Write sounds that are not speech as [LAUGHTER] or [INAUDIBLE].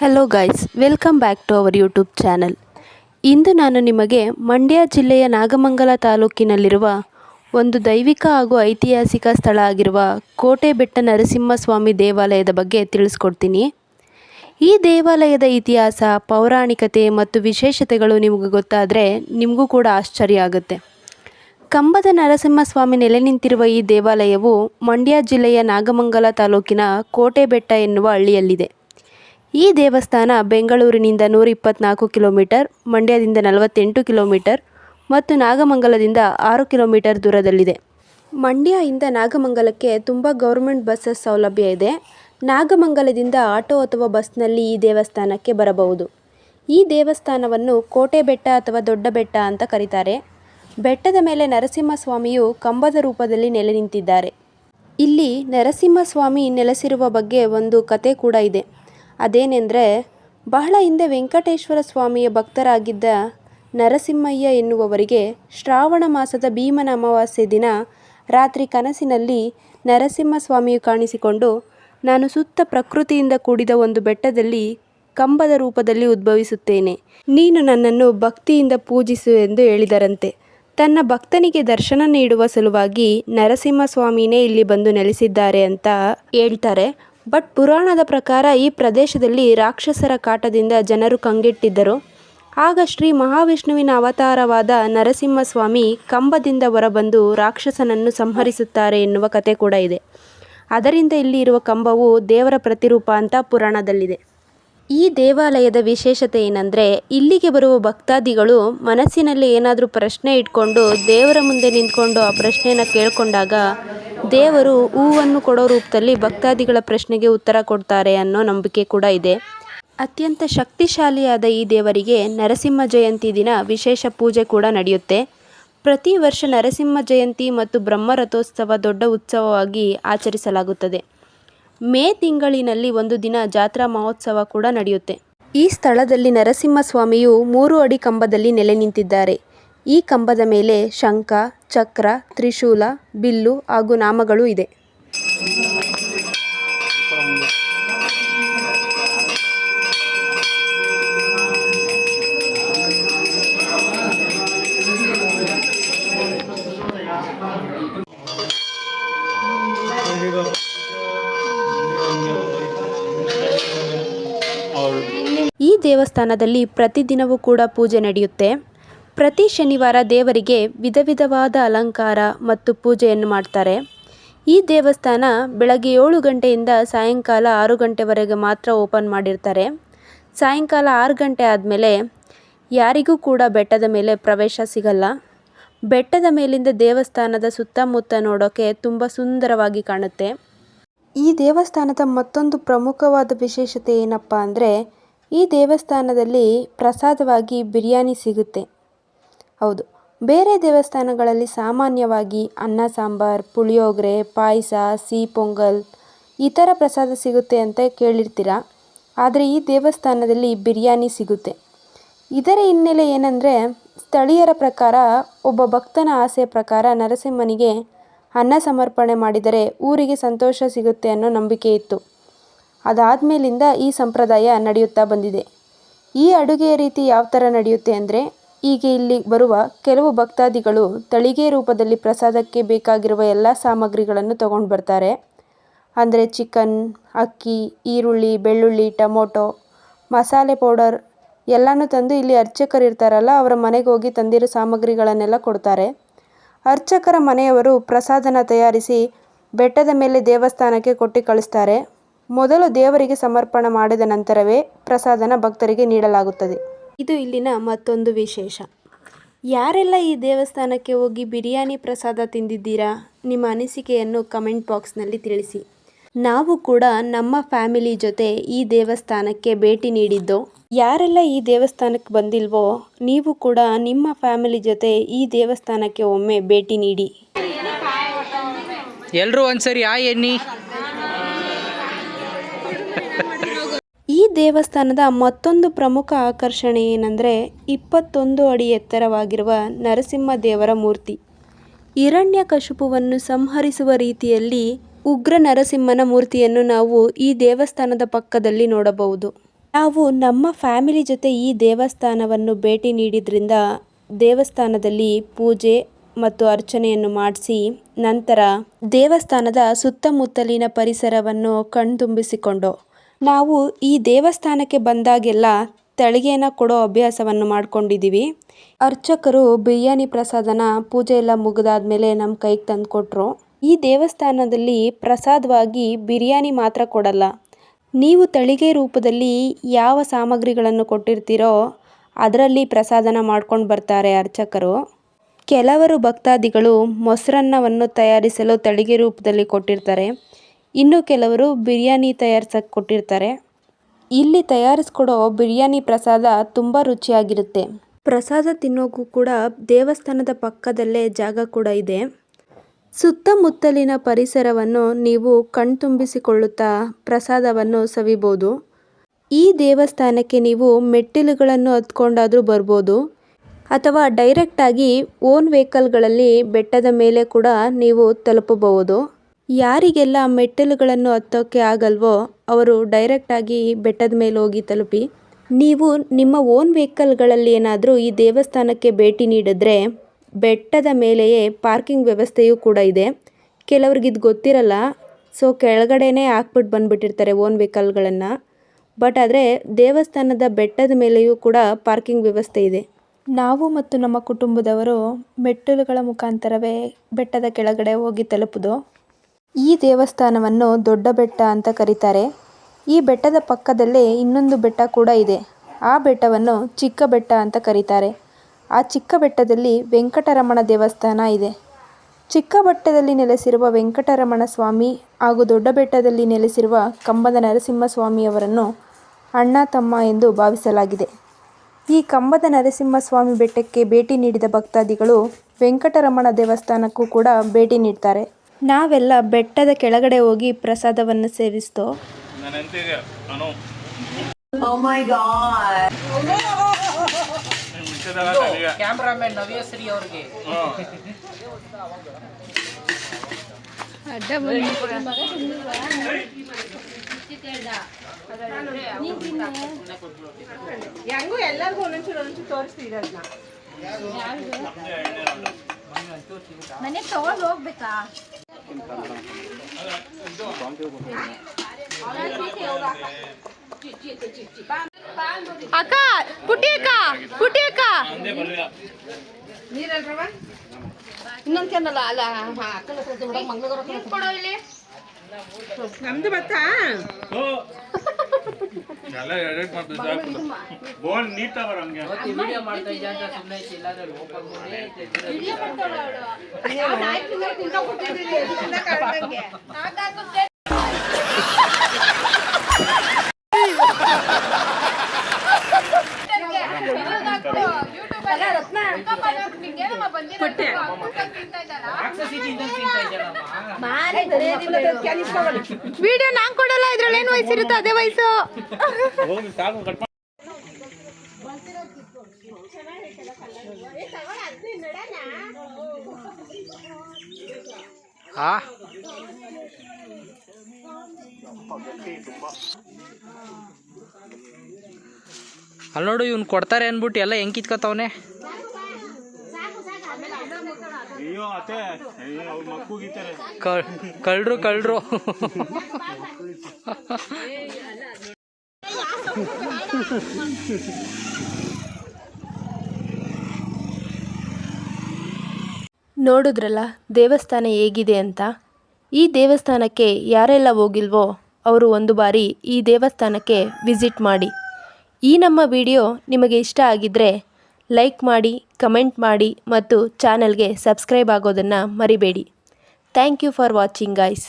Hello guys welcome back to our YouTube channel ಇಂದು ನಾನು ನಿಮಗೆ ಮಂಡ್ಯ ಜಿಲ್ಲೆಯ ನಾಗಮಂಗಲ ತಾಲೂಕಿನಲ್ಲಿರುವ ಒಂದು ದೈವಿಕ ಹಾಗೂ ಐತಿಹಾಸಿಕ ಸ್ಥಳ ಆಗಿರುವ ಕೋಟೆ ಬೆಟ್ಟ ನರಸಿಂಹಸ್ವಾಮಿ ದೇವಾಲಯದ ಬಗ್ಗೆ ತಿಳಿಸ್ಕೊಡ್ತೀನಿ. ಈ ದೇವಾಲಯದ ಇತಿಹಾಸ, ಪೌರಾಣಿಕತೆ ಮತ್ತು ವಿಶೇಷತೆಗಳು ನಿಮಗೆ ಗೊತ್ತಾದರೆ ನಿಮಗೂ ಕೂಡ ಆಶ್ಚರ್ಯ ಆಗುತ್ತೆ. ಕಂಬದ ನರಸಿಂಹಸ್ವಾಮಿ ನೆಲೆ ನಿಂತಿರುವ ಈ ದೇವಾಲಯವು ಮಂಡ್ಯ ಜಿಲ್ಲೆಯ ನಾಗಮಂಗಲ ತಾಲೂಕಿನ ಕೋಟೆ ಬೆಟ್ಟ ಎನ್ನುವ ಹಳ್ಳಿಯಲ್ಲಿದೆ. ಈ ದೇವಸ್ಥಾನ ಬೆಂಗಳೂರಿನಿಂದ ನೂರ ಇಪ್ಪತ್ತ್ನಾಲ್ಕು ಕಿಲೋಮೀಟರ್, ಮಂಡ್ಯದಿಂದ ನಲವತ್ತೆಂಟು ಕಿಲೋಮೀಟರ್ ಮತ್ತು ನಾಗಮಂಗಲದಿಂದ ಆರು ಕಿಲೋಮೀಟರ್ ದೂರದಲ್ಲಿದೆ. ಮಂಡ್ಯದಿಂದ ನಾಗಮಂಗಲಕ್ಕೆ ತುಂಬ ಗೌರ್ಮೆಂಟ್ ಬಸ್ಸಸ್ ಸೌಲಭ್ಯ ಇದೆ. ನಾಗಮಂಗಲದಿಂದ ಆಟೋ ಅಥವಾ ಬಸ್ನಲ್ಲಿ ಈ ದೇವಸ್ಥಾನಕ್ಕೆ ಬರಬಹುದು. ಈ ದೇವಸ್ಥಾನವನ್ನು ಕೋಟೆ ಬೆಟ್ಟ ಅಥವಾ ದೊಡ್ಡ ಬೆಟ್ಟ ಅಂತ ಕರೀತಾರೆ. ಬೆಟ್ಟದ ಮೇಲೆ ನರಸಿಂಹಸ್ವಾಮಿಯು ಕಂಬದ ರೂಪದಲ್ಲಿ ನೆಲೆ ನಿಂತಿದ್ದಾರೆ. ಇಲ್ಲಿ ನರಸಿಂಹಸ್ವಾಮಿ ನೆಲೆಸಿರುವ ಬಗ್ಗೆ ಒಂದು ಕತೆ ಕೂಡ ಇದೆ. ಅದೇನೆಂದರೆ, ಬಹಳ ಹಿಂದೆ ವೆಂಕಟೇಶ್ವರ ಸ್ವಾಮಿಯ ಭಕ್ತರಾಗಿದ್ದ ನರಸಿಂಹಯ್ಯ ಎನ್ನುವವರಿಗೆ ಶ್ರಾವಣ ಮಾಸದ ಭೀಮನ ಅಮಾವಾಸ್ಯೆ ದಿನ ರಾತ್ರಿ ಕನಸಿನಲ್ಲಿ ನರಸಿಂಹಸ್ವಾಮಿಯು ಕಾಣಿಸಿಕೊಂಡು, ನಾನು ಸುತ್ತ ಪ್ರಕೃತಿಯಿಂದ ಕೂಡಿದ ಒಂದು ಬೆಟ್ಟದಲ್ಲಿ ಕಂಬದ ರೂಪದಲ್ಲಿ ಉದ್ಭವಿಸುತ್ತೇನೆ. ನೀನು ನನ್ನನ್ನು ಭಕ್ತಿಯಿಂದ ಪೂಜಿಸು ಎಂದು ಹೇಳಿದರಂತೆ. ತನ್ನ ಭಕ್ತನಿಗೆ ದರ್ಶನ ನೀಡುವ ಸಲುವಾಗಿ ನರಸಿಂಹಸ್ವಾಮಿನೇ ಇಲ್ಲಿ ಬಂದು ನೆಲೆಸಿದ್ದಾರೆ ಅಂತ ಹೇಳ್ತಾರೆ. ಬಟ್ ಪುರಾಣದ ಪ್ರಕಾರ ಈ ಪ್ರದೇಶದಲ್ಲಿ ರಾಕ್ಷಸರ ಕಾಟದಿಂದ ಜನರು ಕಂಗೆಟ್ಟಿದ್ದರು. ಆಗ ಶ್ರೀ ಮಹಾವಿಷ್ಣುವಿನ ಅವತಾರವಾದ ನರಸಿಂಹಸ್ವಾಮಿ ಕಂಬದಿಂದ ಹೊರಬಂದು ರಾಕ್ಷಸನನ್ನು ಸಂಹರಿಸುತ್ತಾರೆ ಎನ್ನುವ ಕತೆ ಕೂಡ ಇದೆ. ಅದರಿಂದ ಇಲ್ಲಿ ಇರುವ ಕಂಬವು ದೇವರ ಪ್ರತಿರೂಪ ಅಂತ ಪುರಾಣದಲ್ಲಿದೆ. ಈ ದೇವಾಲಯದ ವಿಶೇಷತೆ ಏನಂದರೆ, ಇಲ್ಲಿಗೆ ಬರುವ ಭಕ್ತಾದಿಗಳು ಮನಸ್ಸಿನಲ್ಲಿ ಏನಾದರೂ ಪ್ರಶ್ನೆ ಇಟ್ಕೊಂಡು ದೇವರ ಮುಂದೆ ನಿಂತ್ಕೊಂಡು ಆ ಪ್ರಶ್ನೆಯನ್ನು ಕೇಳ್ಕೊಂಡಾಗ ದೇವರು ಹೂವನ್ನು ಕೊಡೋ ರೂಪದಲ್ಲಿ ಭಕ್ತಾದಿಗಳ ಪ್ರಶ್ನೆಗೆ ಉತ್ತರ ಕೊಡ್ತಾರೆ ಅನ್ನೋ ನಂಬಿಕೆ ಕೂಡ ಇದೆ. ಅತ್ಯಂತ ಶಕ್ತಿಶಾಲಿಯಾದ ಈ ದೇವರಿಗೆ ನರಸಿಂಹ ಜಯಂತಿ ದಿನ ವಿಶೇಷ ಪೂಜೆ ಕೂಡ ನಡೆಯುತ್ತೆ. ಪ್ರತಿ ವರ್ಷ ನರಸಿಂಹ ಜಯಂತಿ ಮತ್ತು ಬ್ರಹ್ಮರಥೋತ್ಸವ ದೊಡ್ಡ ಉತ್ಸವವಾಗಿ ಆಚರಿಸಲಾಗುತ್ತದೆ. ಮೇ ತಿಂಗಳಿನಲ್ಲಿ ಒಂದು ದಿನ ಜಾತ್ರಾ ಮಹೋತ್ಸವ ಕೂಡ ನಡೆಯುತ್ತೆ. ಈ ಸ್ಥಳದಲ್ಲಿ ನರಸಿಂಹಸ್ವಾಮಿಯು ಮೂರು ಅಡಿ ಕಂಬದಲ್ಲಿ ನೆಲೆ ನಿಂತಿದ್ದಾರೆ. ಈ ಕಂಬದ ಮೇಲೆ ಶಂಖ, ಚಕ್ರ, ತ್ರಿಶೂಲ, ಬಿಲ್ಲು ಹಾಗೂ ನಾಮಗಳು ಇದೆ. ಈ ದೇವಸ್ಥಾನದಲ್ಲಿ ಪ್ರತಿದಿನವೂ ಕೂಡ ಪೂಜೆ ನಡೆಯುತ್ತೆ. ಪ್ರತಿ ಶನಿವಾರ ದೇವರಿಗೆ ವಿಧ ವಿಧವಾದ ಅಲಂಕಾರ ಮತ್ತು ಪೂಜೆಯನ್ನು ಮಾಡ್ತಾರೆ. ಈ ದೇವಸ್ಥಾನ ಬೆಳಗ್ಗೆ ಏಳು ಗಂಟೆಯಿಂದ ಸಾಯಂಕಾಲ ಆರು ಗಂಟೆವರೆಗೆ ಮಾತ್ರ ಓಪನ್ ಮಾಡಿರ್ತಾರೆ. ಸಾಯಂಕಾಲ ಆರು ಗಂಟೆ ಆದಮೇಲೆ ಯಾರಿಗೂ ಕೂಡ ಬೆಟ್ಟದ ಮೇಲೆ ಪ್ರವೇಶ ಸಿಗಲ್ಲ. ಬೆಟ್ಟದ ಮೇಲಿಂದ ದೇವಸ್ಥಾನದ ಸುತ್ತಮುತ್ತ ನೋಡೋಕೆ ತುಂಬ ಸುಂದರವಾಗಿ ಕಾಣುತ್ತೆ. ಈ ದೇವಸ್ಥಾನದ ಮತ್ತೊಂದು ಪ್ರಮುಖವಾದ ವಿಶೇಷತೆ ಏನಪ್ಪ ಅಂದರೆ ಈ ದೇವಸ್ಥಾನದಲ್ಲಿ ಪ್ರಸಾದವಾಗಿ ಬಿರಿಯಾನಿ ಸಿಗುತ್ತೆ. ಹೌದು. ಬೇರೆ ದೇವಸ್ಥಾನಗಳಲ್ಲಿ ಸಾಮಾನ್ಯವಾಗಿ ಅನ್ನ ಸಾಂಬಾರು, ಪುಳಿಯೋಗರೆ, ಪಾಯಸ, ಸಿಹಿ ಪೊಂಗಲ್ ಈ ಥರ ಪ್ರಸಾದ ಸಿಗುತ್ತೆ ಅಂತ ಕೇಳಿರ್ತೀರ? ಆದರೆ ಈ ದೇವಸ್ಥಾನದಲ್ಲಿ ಬಿರಿಯಾನಿ ಸಿಗುತ್ತೆ. ಇದರ ಹಿನ್ನೆಲೆ ಏನಂದರೆ, ಸ್ಥಳೀಯರ ಪ್ರಕಾರ ಒಬ್ಬ ಭಕ್ತನ ಆಸೆಯ ಪ್ರಕಾರ ನರಸಿಂಹನಿಗೆ ಅನ್ನ ಸಮರ್ಪಣೆ ಮಾಡಿದರೆ ಊರಿಗೆ ಸಂತೋಷ ಸಿಗುತ್ತೆ ಅನ್ನೋ ನಂಬಿಕೆ ಇತ್ತು. ಅದಾದಮೇಲಿಂದ ಈ ಸಂಪ್ರದಾಯ ನಡೆಯುತ್ತಾ ಬಂದಿದೆ. ಈ ಅಡುಗೆಯ ರೀತಿ ಯಾವ ಥರ ನಡೆಯುತ್ತೆ ಅಂದರೆ ಈಗ ಇಲ್ಲಿ ಬರುವ ಕೆಲವು ಭಕ್ತಾದಿಗಳು ತಳಿಗೆ ರೂಪದಲ್ಲಿ ಪ್ರಸಾದಕ್ಕೆ ಬೇಕಾಗಿರುವ ಎಲ್ಲ ಸಾಮಗ್ರಿಗಳನ್ನು ತಗೊಂಡು ಬರ್ತಾರೆ. ಅಂದರೆ ಚಿಕನ್, ಅಕ್ಕಿ, ಈರುಳ್ಳಿ, ಬೆಳ್ಳುಳ್ಳಿ, ಟೊಮೊಟೊ, ಮಸಾಲೆ ಪೌಡರ್ ಎಲ್ಲನೂ ತಂದು ಇಲ್ಲಿ ಅರ್ಚಕರು ಇರ್ತಾರಲ್ಲ, ಅವರ ಮನೆಗೆ ಹೋಗಿ ತಂದಿರೋ ಸಾಮಗ್ರಿಗಳನ್ನೆಲ್ಲ ಕೊಡ್ತಾರೆ. ಅರ್ಚಕರ ಮನೆಯವರು ಪ್ರಸಾದನ ತಯಾರಿಸಿ ಬೆಟ್ಟದ ಮೇಲೆ ದೇವಸ್ಥಾನಕ್ಕೆ ಕೊಟ್ಟು ಕಳಿಸ್ತಾರೆ. ಮೊದಲು ದೇವರಿಗೆ ಸಮರ್ಪಣೆ ಮಾಡಿದ ನಂತರವೇ ಪ್ರಸಾದನ ಭಕ್ತರಿಗೆ ನೀಡಲಾಗುತ್ತದೆ. ಇದು ಇಲ್ಲಿನ ಮತ್ತೊಂದು ವಿಶೇಷ. ಯಾರೆಲ್ಲ ಈ ದೇವಸ್ಥಾನಕ್ಕೆ ಹೋಗಿ ಬಿರಿಯಾನಿ ಪ್ರಸಾದ ತಿಂದಿದ್ದೀರಾ? ನಿಮ್ಮ ಅನಿಸಿಕೆಯನ್ನು ಕಮೆಂಟ್ ಬಾಕ್ಸ್ನಲ್ಲಿ ತಿಳಿಸಿ. ನಾವು ಕೂಡ ನಮ್ಮ ಫ್ಯಾಮಿಲಿ ಜೊತೆ ಈ ದೇವಸ್ಥಾನಕ್ಕೆ ಭೇಟಿ ನೀಡಿದ್ದು. ಯಾರೆಲ್ಲ ಈ ದೇವಸ್ಥಾನಕ್ಕೆ ಬಂದಿಲ್ವೋ, ನೀವು ಕೂಡ ನಿಮ್ಮ ಫ್ಯಾಮಿಲಿ ಜೊತೆ ಈ ದೇವಸ್ಥಾನಕ್ಕೆ ಒಮ್ಮೆ ಭೇಟಿ ನೀಡಿ. ಎಲ್ಲರೂ ಒಂದ್ಸರಿ ಆ ಎಣ್ಣಿ. ದೇವಸ್ಥಾನದ ಮತ್ತೊಂದು ಪ್ರಮುಖ ಆಕರ್ಷಣೆ ಏನಂದರೆ ಇಪ್ಪತ್ತೊಂದು ಅಡಿ ಎತ್ತರವಾಗಿರುವ ನರಸಿಂಹ ದೇವರ ಮೂರ್ತಿ. ಹಿರಣ್ಯಕಶಿಪುವನ್ನು ಸಂಹರಿಸುವ ರೀತಿಯಲ್ಲಿ ಉಗ್ರ ನರಸಿಂಹನ ಮೂರ್ತಿಯನ್ನು ನಾವು ಈ ದೇವಸ್ಥಾನದ ಪಕ್ಕದಲ್ಲಿ ನೋಡಬಹುದು. ನಾವು ನಮ್ಮ ಫ್ಯಾಮಿಲಿ ಜೊತೆ ಈ ದೇವಸ್ಥಾನವನ್ನು ಭೇಟಿ ನೀಡಿದ್ರಿಂದ ದೇವಸ್ಥಾನದಲ್ಲಿ ಪೂಜೆ ಮತ್ತು ಅರ್ಚನೆಯನ್ನು ಮಾಡಿಸಿ ನಂತರ ದೇವಸ್ಥಾನದ ಸುತ್ತಮುತ್ತಲಿನ ಪರಿಸರವನ್ನು ಕಣ್ತುಂಬಿಸಿಕೊಂಡು ನಾವು ಈ ದೇವಸ್ಥಾನಕ್ಕೆ ಬಂದಾಗೆಲ್ಲ ತಳಿಗೆನ ಕೊಡೋ ಅಭ್ಯಾಸವನ್ನು ಮಾಡ್ಕೊಂಡಿದ್ದೀವಿ. ಅರ್ಚಕರು ಬಿರಿಯಾನಿ ಪ್ರಸಾದನ ಪೂಜೆ ಎಲ್ಲ ಮುಗಿದಾದ್ಮೇಲೆ ನಮ್ಮ ಕೈಗೆ ತಂದು ಕೊಟ್ಟರು ಈ ದೇವಸ್ಥಾನದಲ್ಲಿ ಪ್ರಸಾದವಾಗಿ ಬಿರಿಯಾನಿ ಮಾತ್ರ ಕೊಡಲ್ಲ. ನೀವು ತಳಿಗೆ ರೂಪದಲ್ಲಿ ಯಾವ ಸಾಮಗ್ರಿಗಳನ್ನು ಕೊಟ್ಟಿರ್ತೀರೋ ಅದರಲ್ಲಿ ಪ್ರಸಾದನ ಮಾಡ್ಕೊಂಡು ಬರ್ತಾರೆ ಅರ್ಚಕರು. ಕೆಲವರು ಭಕ್ತಾದಿಗಳು ಮೊಸರನ್ನವನ್ನು ತಯಾರಿಸಲು ತಳಿಗೆ ರೂಪದಲ್ಲಿ ಕೊಟ್ಟಿರ್ತಾರೆ. ಇನ್ನು ಕೆಲವರು ಬಿರಿಯಾನಿ ತಯಾರ್ಸಕ್ಕೆ ಕೊಟ್ಟಿರ್ತಾರೆ. ಇಲ್ಲಿ ತಯಾರಿಸ್ಕೊಡೋ ಬಿರಿಯಾನಿ ಪ್ರಸಾದ ತುಂಬ ರುಚಿಯಾಗಿರುತ್ತೆ. ಪ್ರಸಾದ ತಿನ್ನೋಕ್ಕೂ ಕೂಡ ದೇವಸ್ಥಾನದ ಪಕ್ಕದಲ್ಲೇ ಜಾಗ ಕೂಡ ಇದೆ. ಸುತ್ತಮುತ್ತಲಿನ ಪರಿಸರವನ್ನು ನೀವು ಕಣ್ತುಂಬಿಸಿಕೊಳ್ಳುತ್ತಾ ಪ್ರಸಾದವನ್ನು ಸವಿಬೋದು. ಈ ದೇವಸ್ಥಾನಕ್ಕೆ ನೀವು ಮೆಟ್ಟಿಲುಗಳನ್ನು ಹತ್ಕೊಂಡಾದರೂ ಬರ್ಬೋದು. ಅಥವಾ ಡೈರೆಕ್ಟಾಗಿ ಓನ್ ವೆಹಿಕಲ್ಗಳಲ್ಲಿ ಬೆಟ್ಟದ ಮೇಲೆ ಕೂಡ ನೀವು ತಲುಪಬಹುದು. ಯಾರಿಗೆಲ್ಲ ಮೆಟ್ಟಿಲುಗಳನ್ನು ಹತ್ತೋಕ್ಕೆ ಆಗಲ್ವೋ ಅವರು ಡೈರೆಕ್ಟಾಗಿ ಬೆಟ್ಟದ ಮೇಲೆ ಹೋಗಿ ತಲುಪಿ. ನೀವು ನಿಮ್ಮ ಓನ್ ವೆಹಿಕಲ್ಗಳಲ್ಲಿ ಏನಾದರೂ ಈ ದೇವಸ್ಥಾನಕ್ಕೆ ಭೇಟಿ ನೀಡಿದ್ರೆ ಬೆಟ್ಟದ ಮೇಲೆಯೇ ಪಾರ್ಕಿಂಗ್ ವ್ಯವಸ್ಥೆಯೂ ಕೂಡ ಇದೆ. ಕೆಲವ್ರಿಗೆ ಇದು ಗೊತ್ತಿರಲ್ಲ ಸೊ ಕೆಳಗಡೆನೇ ಹಾಕ್ಬಿಟ್ಟು ಬಂದುಬಿಟ್ಟಿರ್ತಾರೆ ಓನ್ ವೆಹಿಕಲ್ಗಳನ್ನು ಬಟ್ ಆದರೆ ದೇವಸ್ಥಾನದ ಬೆಟ್ಟದ ಮೇಲೆಯೂ ಕೂಡ ಪಾರ್ಕಿಂಗ್ ವ್ಯವಸ್ಥೆ ಇದೆ. ನಾವು ಮತ್ತು ನಮ್ಮ ಕುಟುಂಬದವರು ಮೆಟ್ಟಿಲುಗಳ ಮುಖಾಂತರವೇ ಬೆಟ್ಟದ ಕೆಳಗಡೆ ಹೋಗಿ ತಲುಪೋದು. ಈ ದೇವಸ್ಥಾನವನ್ನು ದೊಡ್ಡ ಬೆಟ್ಟ ಅಂತ ಕರೀತಾರೆ. ಈ ಬೆಟ್ಟದ ಪಕ್ಕದಲ್ಲೇ ಇನ್ನೊಂದು ಬೆಟ್ಟ ಕೂಡ ಇದೆ. ಆ ಬೆಟ್ಟವನ್ನು ಚಿಕ್ಕ ಬೆಟ್ಟ ಅಂತ ಕರೀತಾರೆ. ಆ ಚಿಕ್ಕ ಬೆಟ್ಟದಲ್ಲಿ ವೆಂಕಟರಮಣ ದೇವಸ್ಥಾನ ಇದೆ. ಚಿಕ್ಕ ಬೆಟ್ಟದಲ್ಲಿ ನೆಲೆಸಿರುವ ವೆಂಕಟರಮಣ ಸ್ವಾಮಿ ಹಾಗೂ ದೊಡ್ಡ ಬೆಟ್ಟದಲ್ಲಿ ನೆಲೆಸಿರುವ ಕಂಬದ ನರಸಿಂಹಸ್ವಾಮಿಯವರನ್ನು ಅಣ್ಣ, ತಮ್ಮ ಎಂದು ಭಾವಿಸಲಾಗಿದೆ. ಈ ಕಂಬದ ನರಸಿಂಹಸ್ವಾಮಿ ಬೆಟ್ಟಕ್ಕೆ ಭೇಟಿ ನೀಡಿದ ಭಕ್ತಾದಿಗಳು ವೆಂಕಟರಮಣ ದೇವಸ್ಥಾನಕ್ಕೂ ಕೂಡ ಭೇಟಿ ನೀಡ್ತಾರೆ. ನಾವೆಲ್ಲ ಬೆಟ್ಟದ ಕೆಳಗಡೆ ಹೋಗಿ ಪ್ರಸಾದವನ್ನು ಸೇವಿಸ್ತೋ. Oh ಹೆಂಗೂ ಎಲ್ಲರಿಗೂ ಒಂದೊಂಚೂರು ಒಂದೊಂಚೂರು ತೋರಿಸ್ತೀರ ಅದನ್ನ ಮನೆ ತಗೊಂಡು ಹೋಗ್ಬೇಕಾ? ಅಕ್ಕ ಪುಟ್ಟಿ ಅಕ್ಕ ಪುಟ್ಟಿ ಅಕ್ಕ. ನೀರಲ್ರವ ಇನ್ನೊಂದು ಚೆನ್ನಲ್ಲ ಅಲ್ಲ ಇಲ್ಲಿ ನಮ್ದು ಬತ್ತಾ? [LAUGHS] ಎಲ್ಲ ಎಡಿಟ್ ಬೋಲ್ ನೀಟ ವಿಡಿಯೋ ಮಾಡ್ತಾ ಇದ್ದ ಅಂತ ಸುಮ್ಮನೆ ಓಪನ್ ಮಾಡಿ ತಿಂದಂಗ್ ತಿಂತಾ ವಿಡಿಯೋ ನಾನ್ ಕೊಡಲ್ಲ ಇದ್ರಲ್ಲಿ ಏನ್ ವಯಸ್ಸಿರುತ್ತೆ ಅದೇ ವಯಸ್ಸು. ಸಾಕು ಕಟ್ ಆ? ಅಲ್ಲಿ ನೋಡು ಇವ್ನು ಕೊಡ್ತಾರೆ ಅನ್ಬಿಟ್ಟು ಎಲ್ಲ ಹೆಂಗ್ ಕಿತ್ಕೊತಾವನೆ? ಅಯ್ಯೋ ಅತ್ತೆ. ಕಳ್ರು ಕಳ್ರು. ನೋಡಿದ್ರಲ್ಲ ದೇವಸ್ಥಾನ ಹೇಗಿದೆ ಅಂತ? ಈ ದೇವಸ್ಥಾನಕ್ಕೆ ಯಾರೆಲ್ಲ ಹೋಗಿಲ್ವೋ ಅವರು ಒಂದು ಬಾರಿ ಈ ದೇವಸ್ಥಾನಕ್ಕೆ ವಿಸಿಟ್ ಮಾಡಿ. ಈ ನಮ್ಮ ವಿಡಿಯೋ ನಿಮಗೆ ಇಷ್ಟ ಆಗಿದ್ದರೆ ಲೈಕ್ ಮಾಡಿ ಕಮೆಂಟ್ ಮಾಡಿ ಮತ್ತು ಚಾನಲ್ಗೆ ಸಬ್ಸ್ಕ್ರೈಬ್ ಆಗೋದನ್ನು ಮರಿಬೇಡಿ. Thank you for watching guys